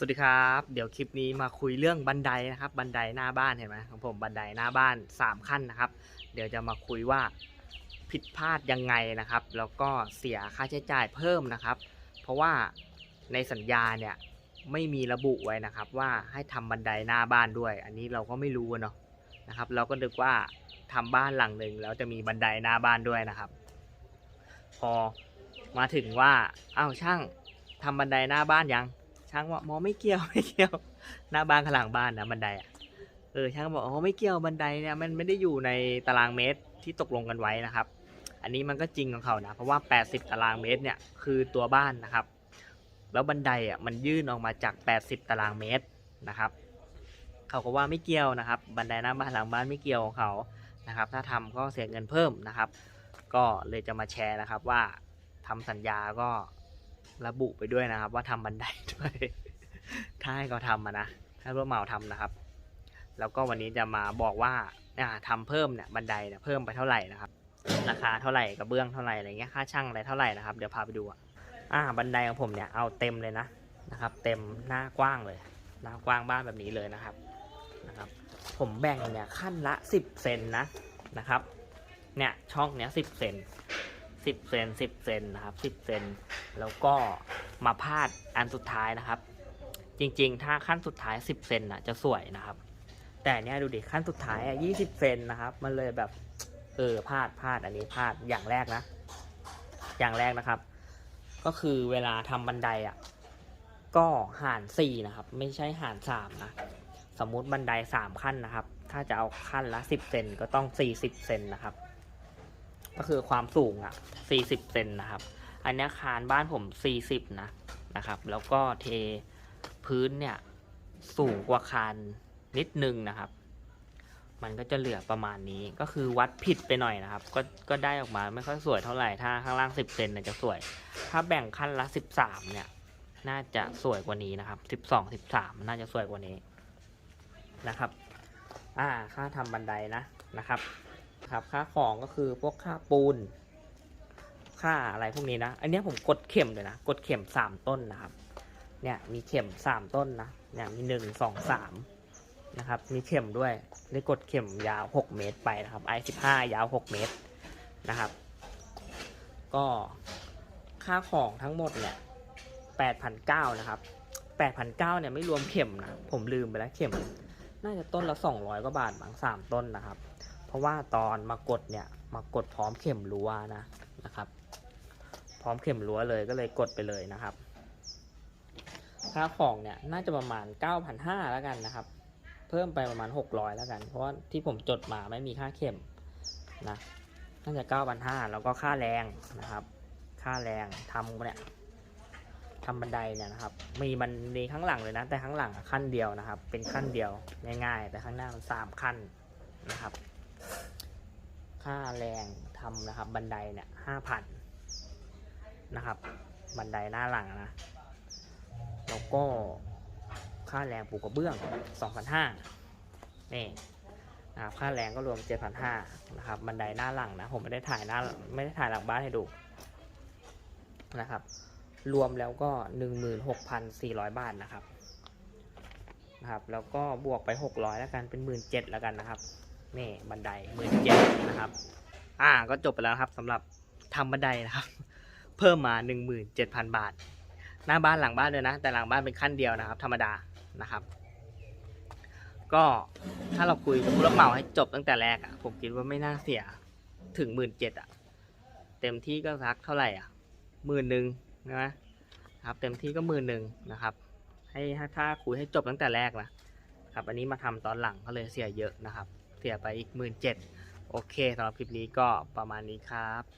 สวัสดีครับ เดี๋ยวคลิปนี้มาคุยเรื่องบันไดนะครับ บันไดหน้าบ้านเห็นไหมของผมบันไดหน้าบ้าน 3 ขั้นนะครับ เดี๋ยวจะมาคุยว่าผิดพลาดยังไงนะครับ แล้วก็เสียค่าใช้จ่ายเพิ่มนะครับ เพราะว่าในสัญญาเนี่ยไม่มีระบุไว้นะครับ ว่าให้ทำบันไดหน้าบ้านด้วย อันนี้เราก็ไม่รู้เนาะนะครับ เราก็นึกว่าทำบ้านหลังหนึ่งแล้วจะมีบันไดหน้าบ้านด้วยนะครับ พอมาถึงว่าอ้าวช่างทำบันไดหน้าบ้านยัง ช่างว่ามอไม่เกี่ยวไม่เกี่ยว หน้าบ้านข้างหลังบ้านนะบันไดอะเออช่างบอกอ๋อไม่เกี่ยวบันไดเนี่ยมันไม่ได้อยู่ในตารางเมตรที่ตกลงกันไว้นะครับ อันนี้มันก็จริงของเขานะเพราะว่า 80 ตารางเมตรเนี่ยคือตัวบ้านนะครับ แล้วบันไดอะมันยื่นออกมาจาก 80 ตารางเมตรนะครับเขาก็ว่าไม่เกี่ยวนะครับ บันไดหน้าบ้านหลังบ้านไม่เกี่ยวของเขานะครับ ถ้าทำก็เสียเงินเพิ่มนะครับ ก็เลยจะมาแชร์นะครับว่าทำสัญญาก็ ระบุไปด้วยนะครับ ว่าทำบันไดด้วย ถ้าให้เขาทำนะถ้าร่วมเหมาทำนะครับ แล้วก็วันนี้จะมาบอกว่าอ่าทำเพิ่มเนี่ยบันไดเนี่ยเพิ่มไปเท่าไหร่นะครับ ราคาเท่าไหร่กระเบื้องเท่าไหร่อะไรเงี้ยค่าช่างอะไรเท่าไหร่นะครับเดี๋ยวพาไปดูอะอ่าบันไดของผมเนี่ยเอาเต็มเลยนะนะครับ เต็มหน้ากว้างเลยหน้ากว้างบ้านแบบนี้เลยนะครับนะครับ ผมแบ่งเนี่ยขั้นละ 10 เซนนะนะครับเนี่ยช่องเนี้ย10เซน 10เซน10เซนนะครับ10เซนแล้วก็มาพาดอันสุดท้ายนะครับ จริงๆ ถ้าขั้นสุดท้าย10เซนน่ะจะสวยนะครับ แต่เนี้ยดูดิขั้นสุดท้ายอะ20เซนนะครับ มันเลยแบบเออพลาดพลาดอันนี้พลาดอย่างแรกนะ อย่างแรกนะครับ ก็คือเวลาทำบันไดอะก็หาร4นะครับ ไม่ใช่หาร3นะสมมุติบันได3ขั้นนะครับ ถ้าจะเอาขั้นละ10เซนก็ต้อง40เซนนะครับ ก็คือความสูงอะ 40 เซนนะครับ อันนี้คานบ้านผม 40 นะนะครับ แล้วก็เทพื้นเนี่ยสูงกว่าคานนิดนึงนะครับ มันก็จะเหลือประมาณนี้ ก็คือวัดผิดไปหน่อยนะครับ ก็ก็ได้ออกมาไม่ค่อยสวยเท่าไหร่ ถ้าข้างล่าง 10 เซนเนี่ยจะสวย ถ้าแบ่งขั้นละ 13 เนี่ย น่าจะสวยกว่านี้นะครับ 12 13 น่าจะสวยกว่านี้นะครับ อ่า ค่าทำบันไดนะนะครับ ครับค่าของก็คือพวกค่าปูน ค่าอะไรพวกนี้นะ อันนี้ผมกดเข็มเลยนะ กดเข็มสามต้นนะครับ เนี่ยมีเข็มสามต้นนะ เนี่ยมีหนึ่งสองสามนะครับ มีเข็มด้วยได้กดเข็มยาวหกเมตรไปนะครับไอสิบห้ายาวหกเมตรนะครับ ก็ค่าของทั้งหมดเนี่ยแปดพันเก้านะครับแปดพันเก้าเนี่ยไม่รวมเข็มนะ ผมลืมไปแล้วเข็ม น่าจะต้นละสองร้อยกว่าบาทบางสามต้นนะครับ เพราะว่าตอนมากดเนี่ยมากดพร้อมเข็มรั้วนะนะครับ พร้อมเข็มรั้วเลยก็เลยกดไปเลยนะครับ ค่าของเนี่ยน่าจะประมาณ 9,500แล้วกันนะครับ เพิ่มไปประมาณ 600 แล้วกัน เพราะว่าที่ผมจดมาไม่มีค่าเข็มนะน่าจะ 9,500แล้วก็ค่าแรงนะครับ ค่าแรงทำเนี่ยทำบันไดเนี่ยนะครับ มีมันมีข้างหลังเลยนะ แต่ข้างหลังขั้นเดียวนะครับ เป็นขั้นเดียวง่ายๆ แต่ข้างหน้ามันสามขั้นนะครับ ค่าแรงทำนะครับ บันไดเนี่ยห้าพันนะครับ บันไดหน้าหลังนะ แล้วก็ค่าแรงปลูกกระเบื้องสองพันห้านี่นะครับค่าแรงก็รวมเจ็ดพันห้านะครับ บันไดหน้าหลังนะ ผมไม่ได้ถ่ายหน้าไม่ได้ถ่ายหลังบ้านให้ดูนะครับ รวมแล้วก็หนึ่งหมื่นหกพันสี่ร้อยบาทนะครับนะครับ แล้วก็บวกไปหกร้อยแล้วกันเป็นหมื่นเจ็ดแล้วกันนะครับ นี่บันไดหมื่นเจ็ดนะครับ อ่าก็จบไปแล้วครับสำหรับทำบันไดนะครับ เพิ่มมาหนึ่งหมื่นเจ็ดพันบาท หน้าบ้านหลังบ้านเลยนะ แต่หลังบ้านเป็นขั้นเดียวนะครับ ธรรมดานะครับ ก็ถ้าเราคุยกับผู้รับเหมาให้จบตั้งแต่แรกอะผมคิดว่าไม่น่าเสียถึงหมื่นเจ็ดอะเต็มที่ก็สักเท่าไหร่อะหมื่นหนึ่งนะครับ เต็มที่ก็หมื่นหนึ่งนะครับ ให้ถ้าคุยให้จบตั้งแต่แรกนะครับ อันนี้มาทำตอนหลังก็เลยเสียเยอะนะครับ เสียไปอีกหมื่นเจ็ดโอเคสำหรับคลิปนี้ก็ประมาณนี้ครับ